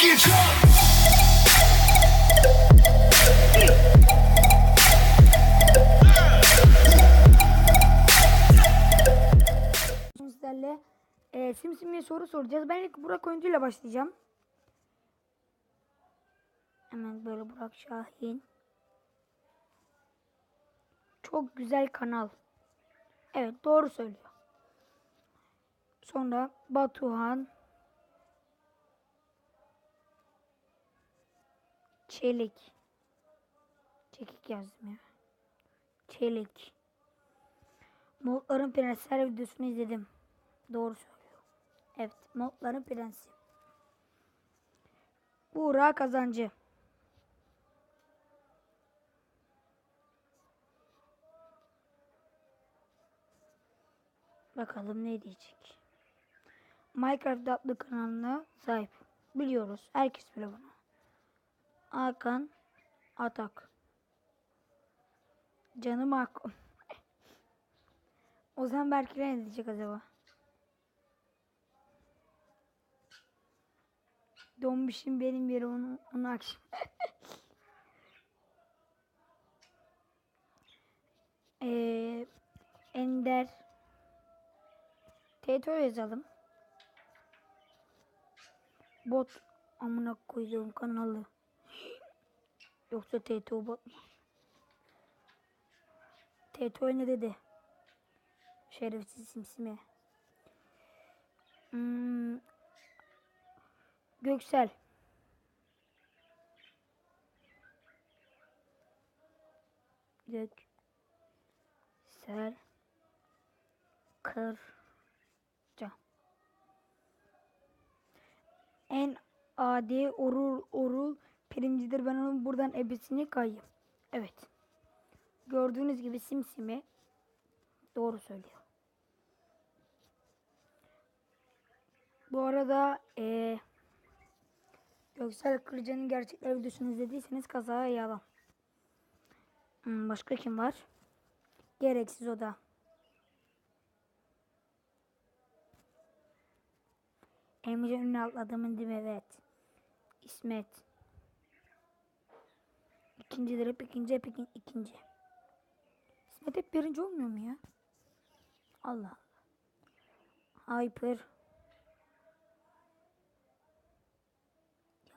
get drunk. Sizlerle e, Simsim'e soru soracağız. Ben ilk Burak Oyuncu ile başlayacağım. Hemen böyle Burak Şahin. Çok güzel kanal. Evet doğru söylüyor. Sonra Batuhan. Çelik. Çekik yazdım ya. Çelik. Modların Prensler videosunu izledim. Doğru söylüyor. Evet, Modların Prensi. Buğra Kazancı. Bakalım ne diyecek. Minecraft adlı kanalına sahip. Biliyoruz. Herkes biliyor bunu. Hakan Atak. Canım Hakan. Ozan Berk'le ne diyecek acaba? Donmuşum benim yeri onu, onu akşam. Eee Ender Teto yazalım. Bot amına koyduğum kanalı. Yoksa Teto bot mu? Teto ne dedi? Şerefsiz simsime. Hmm. Göksel. Göksel. Kırca. En adi orul orul pirincidir. Ben onun buradan ebesini kayayım. Evet. Gördüğünüz gibi simsimi doğru söylüyor. Bu arada eee Göksel Kırca'nın gerçekler videosunu izlediyseniz kazaya yalan. Hmm, başka kim var? Gereksiz o da. Emre önüne atladığımın değil? Evet. İsmet. İkincidir hep ikinci hep ikinci. ikinci. İsmet hep birinci olmuyor mu ya? Allah Allah. Hyper.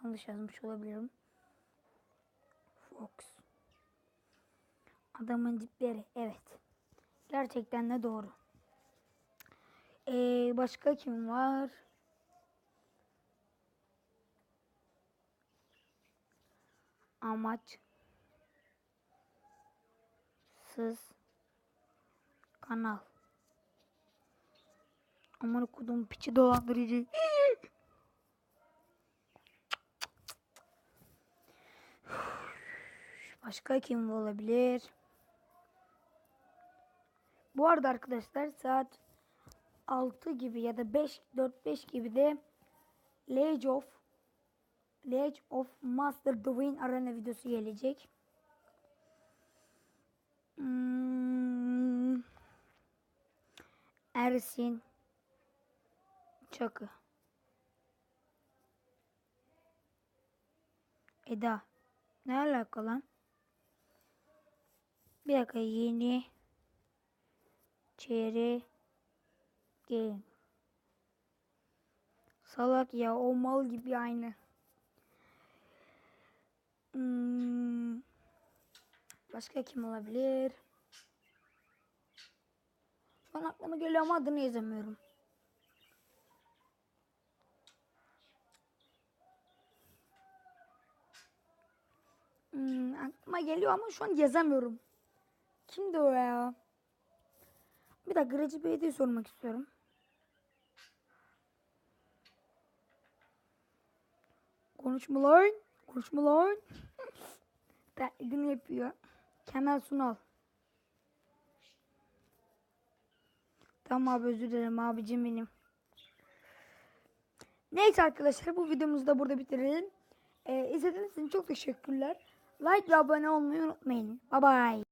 Yanlış yazmış olabilirim. Fox. Adamın dipleri. Evet. Gerçekten de doğru. Ee, başka kim var? Amaç. Sız. Kanal. Aman okudum piçi dolandırıcı. Başka kim olabilir? Bu arada arkadaşlar saat 6 gibi ya da 5 4 5 gibi de League of League of Master Dwayne Arena videosu gelecek. Hmm. Ersin Çakı Eda ne alaka lan? Bir dakika yeni çeyre game. Salak ya o mal gibi aynı. Hmm. Başka kim olabilir? An aklıma geliyor ama adını yazamıyorum. Hmm, aklıma geliyor ama şu an yazamıyorum. Kimdi o ya? Bir dakika Recep Bey'e sormak istiyorum. Konuşma lan. Konuşma lan. Taklidini yapıyor. Kemal Sunal. Tamam abi özür dilerim abicim benim. Neyse arkadaşlar bu videomuzu da burada bitirelim. Ee, izlediğiniz için çok teşekkürler. Like ve abone olmayı unutmayın. Bye bye.